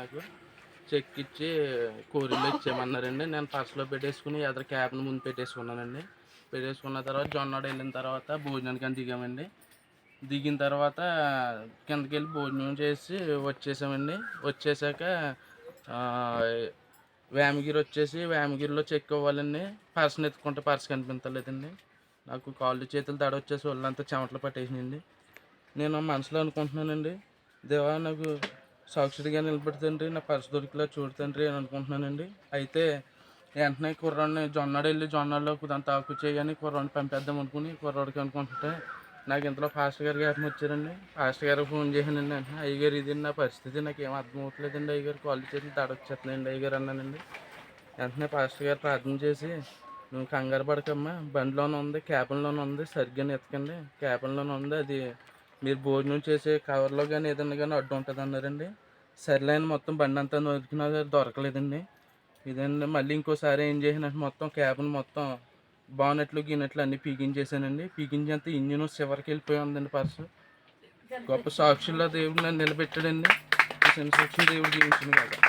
నాకు చెక్ ఇచ్చి కూరలు ఇచ్చేయమన్నారండి. నేను పర్సులో పెట్టేసుకుని ఎదురు క్యాబ్ని ముందు పెట్టేసుకున్నానండి. పెట్టేసుకున్న తర్వాత జొన్నడు వెళ్ళిన తర్వాత భోజనానికి అని దిగామండి. దిగిన తర్వాత కిందకి వెళ్ళి భోజనం చేసి వచ్చేసామండి. వచ్చేసాక వేమగిరి వచ్చేసి వేమగిరిలో చెక్ ఇవ్వాలండి పర్సన్ ఎత్తుకుంటే పర్స్ కనిపించలేదండి. నాకు కాళ్ళు చేతులు తడ వచ్చేసి ఒళ్ళంతా చెమటలు పట్టేసినండి నేను మనసులో అనుకుంటున్నానండి దేవా నాకు సాక్షిగా నిలబెడుతండ్రి నా పర్స్ దొరికిలా చూడుతండ్రి అని అనుకుంటున్నానండి. అయితే వెంటనే కుర్రాడిని జొన్నాడు వెళ్ళి జొన్నాడులో దాని తాకు చేయని కుర్రాడిని పంపేద్దాం అనుకుని కుర్రాడికి అనుకుంటుంటే నాకు ఇంతలో ఫాస్ట్ గారు గారిని వచ్చారండి. ఫాస్ట్ గారు ఫోన్ చేశానండి అంటే అయ్యగారు ఇది నా పరిస్థితి నాకు ఏం అర్థం అవ్వట్లేదండి అయ్యగారు కాల్ చేసి తడ అయ్యగారు అన్నానండి. వెంటనే పాస్టర్ గారు ప్రార్థన చేసి నువ్వు కంగారు పడకమ్మా బండిలోనే ఉంది క్యాబిన్లోనే ఉంది సరిగ్గా ఎత్తకండి క్యాబిన్లోనే ఉంది అది మీరు భోజనం చేసే కవర్లో కానీ ఏదైనా కానీ అడ్డు ఉంటుంది అన్నారండి. సర్లైన మొత్తం బండి అంతా దొరికినా దొరకలేదండి. ఇదండి మళ్ళీ ఇంకోసారి ఏం చేసినట్టు మొత్తం క్యాబ్ని మొత్తం బాగున్నట్లు గిన్నెట్లు అన్నీ పీకించేసానండి పీకించేంత ఇంజిన్ చివరికి వెళ్ళిపోయి ఉందండి పర్సు. గొప్ప సాక్షుల్లో దేవుడు నన్ను నిలబెట్టాడండి. చిన్న సాక్షి దేవుడు జీవించింది కదా